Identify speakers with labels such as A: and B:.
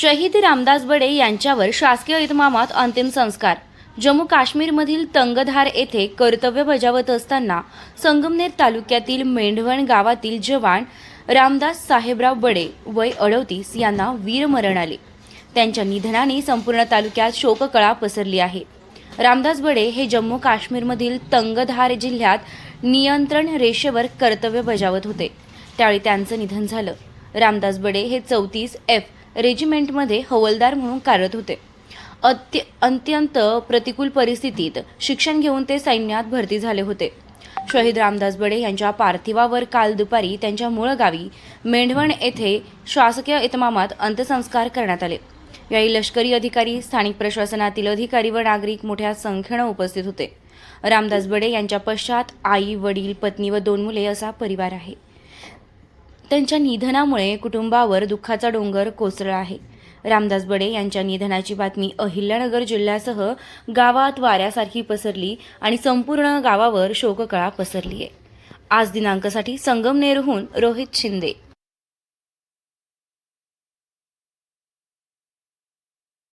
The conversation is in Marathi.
A: शहीद रामदास बडे यांच्यावर शासकीय इतमामात अंतिम संस्कार. जम्मू काश्मीरमधील तंगधार येथे कर्तव्य बजावत असताना संगमनेर तालुक्यातील मेंढवण गावातील जवान रामदास साहेबराव बडे वय अडवतीस यांना वीरमरण आले. त्यांच्या निधनाने संपूर्ण तालुक्यात शोककळा पसरली आहे. रामदास बडे हे जम्मू काश्मीरमधील तंगधार जिल्ह्यात नियंत्रण रेषेवर कर्तव्य बजावत होते. त्यावेळी त्यांचं निधन झालं. रामदास बडे हे चौतीस एफ रेजिमेंटमध्ये हवलदार म्हणून कार्यरत होते. अत्य अत्यंत प्रतिकूल परिस्थितीत शिक्षण घेऊन ते सैन्यात भरती झाले होते. शहीद रामदास बडे यांच्या पार्थिवावर काल दुपारी त्यांच्या मूळ गावी मेंढवण येथे शासकीय इतमामात अंत्यसंस्कार करण्यात आले. यावेळी लष्करी अधिकारी स्थानिक प्रशासनातील अधिकारी व नागरिक मोठ्या संख्येनं उपस्थित होते. रामदास बडे यांच्या पश्चात आई वडील पत्नी व दोन मुले असा परिवार आहे. त्यांच्या निधनामुळे कुटुंबावर दुःखाचा डोंगर कोसळला आहे. रामदास बडे यांच्या निधनाची बातमी अहिल्यानगर जिल्ह्यासह गावात वाऱ्यासारखी पसरली आणि संपूर्ण गावावर शोककळा पसरली आहे आज दिनांकसाठी संगमनेरहून रोहित शिंदे.